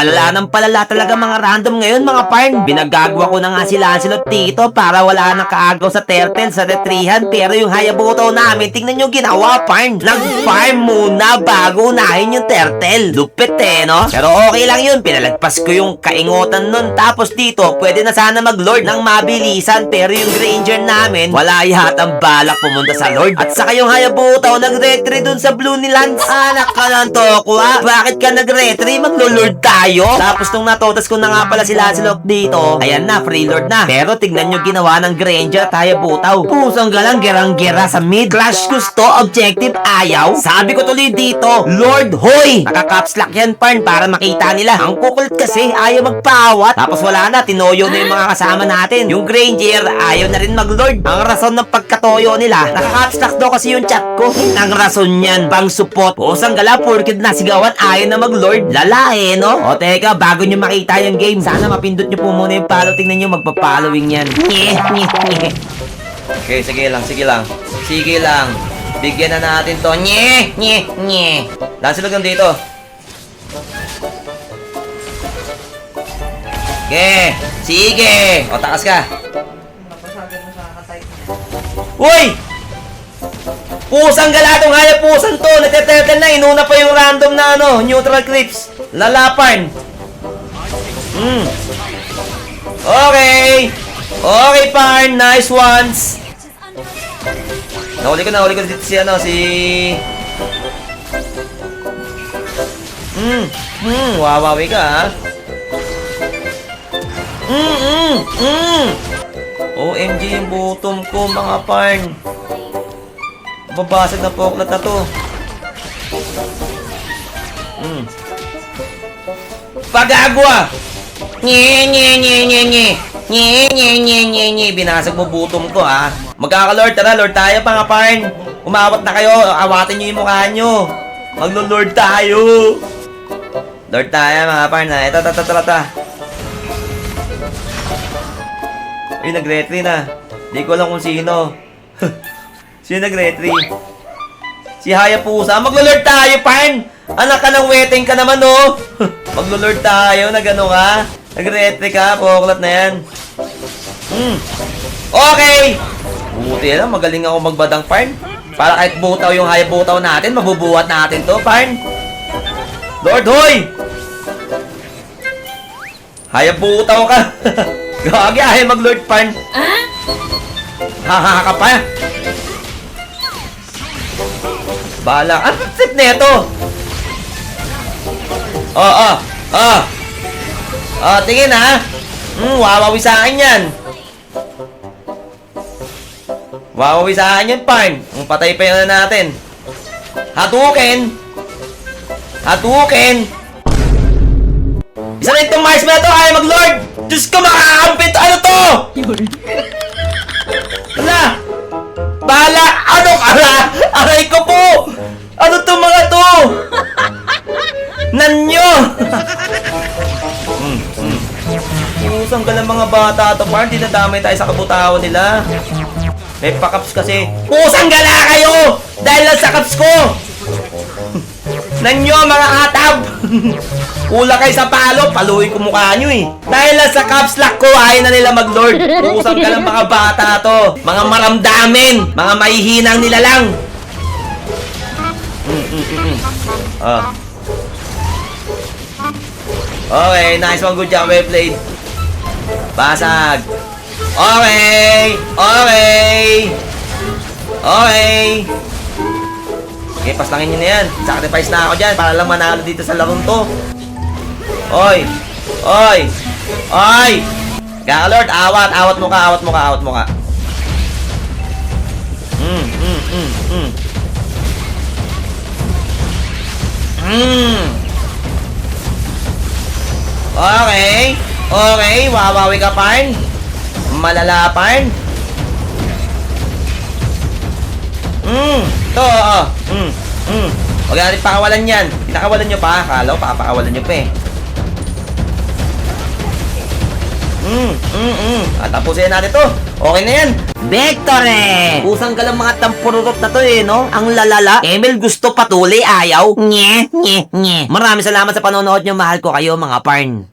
Palala ng palala talaga mga random ngayon mga parn. Binagagawa ko na nga si Lancelot dito para wala nang kaagaw sa turtle sa retrihan. Pero yung Hayabuto namin, tingnan nyo ginawa parn. Nag-farm muna bago unahin yung turtle. Lupit eh, no? Pero okay lang yun. Pinalagpas ko yung kaingotan nun. Tapos dito, pwede na sana mag-lord ng mabilisan. Pero yung Granger namin, wala yatang balak pumunta sa Lord. At saka yung Hayabuto, nag-retry dun sa Blue ni Lance. Anak ka ng tokwa. Bakit ka nag-retry? Maglo-lord tayo. Tapos nung natutas ko na nga pala si Lancelot dito, ayan na, free lord na. Pero tignan nyo ginawa ng Granger at Hayabuto. Pusang galang gerang-gera sa mid. Crash gusto, objective ayaw. Sabi ko tuloy dito, Lord Hoy! Nakakaps lock yan, Parn, para makita nila. Ang kukulit kasi, ayaw magpawat. Tapos wala na, tinoyo na yung mga kasama natin. Yung Granger, ayaw na rin mag-lord. Ang rason ng pagkatoyo nila, nakakaps lock daw kasi yung chat ko. Ang rason niyan, pang support. Pusang gala, porkid nasigawan, ayaw na mag-lord. Lalae, no? O teka, bago nyo makita yung game, sana mapindot nyo po muna yung follow. Tingnan nyo, magpa-following yan. Okay, sige lang, sige lang. Sige lang. Bigyan na natin to. Nye, nye, nye. Lancelot lang dito. Sige, sige. O, takas ka. Uy! Pusang galatong hayop pusan to. Nagtetetel na. Inuna pa yung random na ano, neutral clips. Lalapan. Hmm. Okay. Okay, Parn. Nice ones. Nahuli ko, nahuli ko dito si ano, si... Hmm, hmm, wawawi ka ha. Hmm, hmm, hmm. OMG yung bottom ko mga parn. Babasag na poklat na to. Hmm. Pagagwa! Nye, nye, nye, nye, nye. Nye, nye, nye, nye, nye. Binasag mo bottom ko, ha? Magkaka-lord, tara, lord tayo, mga parn. Umawat na kayo, awatin nyo yung mukha nyo. Maglo-lord tayo. Lord tayo, mga parn, ha? Ito, ito, ito, ito, ito. Uy, nag-retry na. Di ko alam kung sino. sino nag-retry? Si Hayapusa. Maglo-lord tayo, parn! Anak ka ng weteng ka naman, oh! Maglo-lord tayo, nagano ka? Nag-retry ka, poklat na yan. Hmm. Okay! Buti lang, magaling ako magbadang, parn. Para kahit butaw yung Hayabutaw natin, mabubuhat natin to, parn. Lord, hoy! Hayabutaw ka! Gagi, ayaw mag-lord, parn. Haha ka pa. Bala. Ano ang tip neto? Oh, oh, oh. Oh, tingin ha. Hmm, wawawi sa akin yan. Wawawi sa akin yan, parn. Ang patay pa yun na natin. Hatukin. Hatukin. Isa na itong Mars na to, ayaw mag-lord. Diyos ko, makakampit. Ano to? Usang ka ng mga bata to, par. Di nadamay tayo sa kabutawan nila. May pakaps kasi. Pusang gala kayo! Dahil lang sa kaps ko! Nanyo, mga atab! Ula kayo sa palo, paluin ko mukha nyo eh. Dahil lang sa caps lock ko, ayaw na nila mag-lord. Usap ka ng mga bata to. Mga maramdamin. Mga mahihinang nila lang. Mm, mm, mm, mm. Ah. Okay, nice one. Good job. Well played. Basag. Okay. Okay. Okay. Okay, paslangin nyo na yan. Sacrifice na ako dyan para lang manalo dito sa larong to. Oy! Oy! Oy! Gagalord, awat, awat mo ka, awat mo ka, awat mo ka. Mm, mm, mm, mm. Mm. Okay. Okay, wawawi ka parn. Malala parn. Mm. To, oo. Mm. Mm. Huwag natin pakawalan yan. Pinakawalan nyo pa. Akala ko papakawalan nyo pa eh. Mm, mm, mm. Tatapusin natin to. Okay na yan. Victory! Pusang ka lang mga tampururot na to eh, no? Ang lalala. Emil gusto patuloy, ayaw. Nye, nye, nye. Maraming salamat sa panonood nyo. Mahal ko kayo, mga parn.